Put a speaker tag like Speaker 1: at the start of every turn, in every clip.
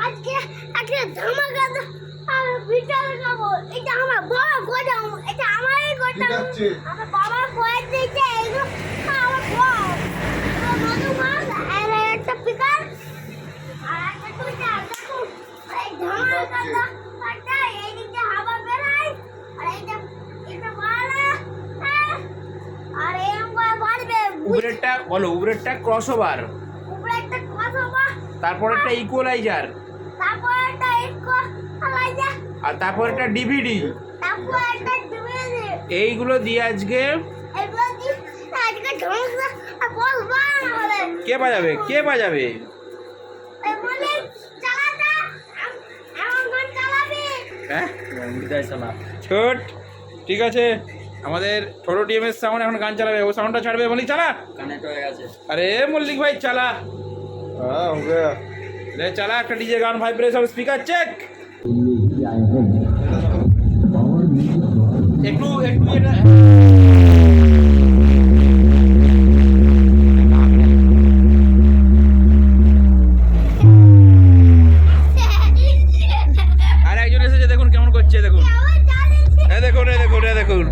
Speaker 1: আজকে একটা ধামাকা আর ভিডিও দেখাবো এটা আমার বড় গোদাম এটা আমারই গোদাম। আমার বাবা বয়ে দিয়েছে এগুলো আমার বড় এটা মাছ আর একটা পিকার আর একটা টুইটার দেখুন এই ধামাকা একটা এইদিকে হাওয়া বেরায় আর এইটা এটা মারা আর এরকম করে বাড়বে।
Speaker 2: উবরেরটা বলো উবরেরটা ক্রস ওভার
Speaker 1: উপরে একটা কথা বা
Speaker 2: তারপর একটা ইকুয়ালাইজার
Speaker 1: তারপর একটা একো আলাদা
Speaker 2: আর তারপর একটা ডিভিডি
Speaker 1: তারপর একটা ডিভিডি
Speaker 2: এইগুলো দিয়ে আজকে কে বাজাবে? কে বাজাবে? হ্যাঁ? ছোট। ঠিক আছে। আমাদের ছোট টিএমএস সাউন্ড এখন গান চালাবে। ও সাউন্ডটা ছাড়বে। মল্লিক চালা। আরে মল্লিক ভাই চালা।
Speaker 3: हाँ हो गया
Speaker 2: রে চালা একটা ডিজে গান ভাইব্রেশন স্পিকার চেক একটু একটু এটা আর একজন এসেছে দেখুন কেমন করছে দেখুন এ দেখুন এ দেখুন এ দেখুন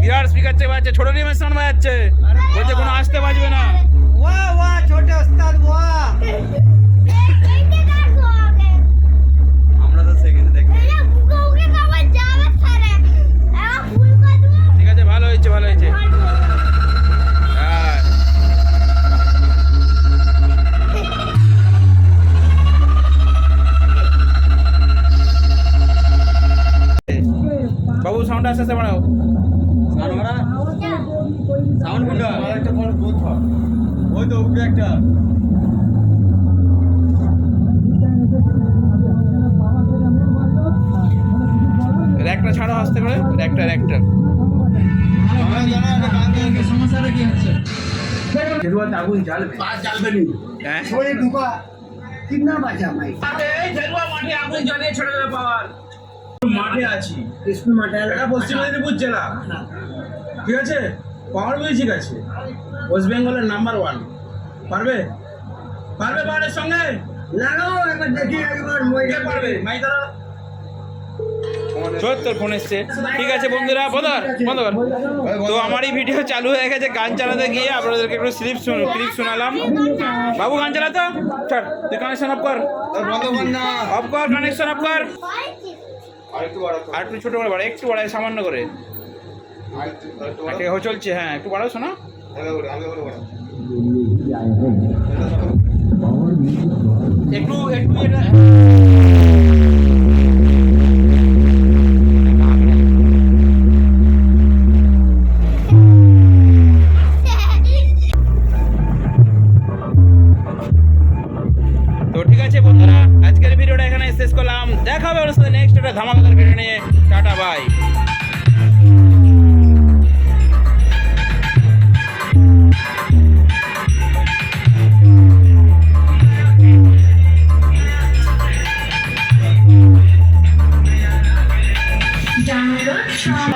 Speaker 2: বিরাট স্পিকার চেয়ে বাজছে ছোট টিএমএস সাউন্ড বাজাচ্ছে বলছে কোনো আসতে বাজবে না
Speaker 4: वाह
Speaker 2: ঠিক আছে ভালো হয়েছে ভালো হয়েছে। হ্যাঁ। বাবু সাউন্ড আস্তে আস্তে বাড়াও।
Speaker 4: আর সাউন্ড একটা বড় বোধ ওই তো উপরে একটা।
Speaker 2: একটা ছাড়ো আস্তে করে। একটা একটা
Speaker 4: আমরা জানা একটা গান গাইতে সমস্যাটা কি
Speaker 2: হ্যাঁ
Speaker 4: ঢুকা কিন্না বাজা মাই
Speaker 2: মাঠে আগুন জ্বালিয়ে ছেড়ে দেবে পাওয়ার।
Speaker 5: মাঠে আছি।
Speaker 4: কৃষ্ণ মাটাল
Speaker 5: এটা পশ্চিম মেদিনীপুর জেলা। ঠিক আছে? পাওয়ার মিউজিক আছে। ওয়েস্ট বেঙ্গলের নাম্বার ওয়ান পারবে? পারবে পাহাড়ের সঙ্গে?
Speaker 4: লাগাও একবার দেখি একবার মই
Speaker 5: পারবে? মাইদারা
Speaker 2: তোর ফোন এসছে। ঠিক আছে বন্ধুরা বন্ধ কর বন্ধ কর তো আমারই ভিডিও চালু হয়ে গেছে গান চালাতে গিয়ে আপনাদেরকে একটু স্লিপ ক্লিপ শোনালাম। বাবু গান চালাতো ছাড় তুই কানেকশন অফ কর। অফ কর কানেকশন অফ কর। আর একটু ছোট করে বাড়া একটু বাড়াই সামান্য করে। আছে, চলছে হ্যাঁ একটু বাড়াও শোনা। একটু একটু এটা শেষ করলাম। দেখা হবে ওর সাথে নেক্সট একটা ধামাকাদার ভিডিও নিয়ে। টাটা বাই
Speaker 6: ডাউনলোড ফ্রম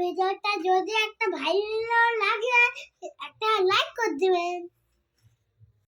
Speaker 1: ভিডিওটা যদি একটা ভালো লাগে একটা লাইক করে দিবেন।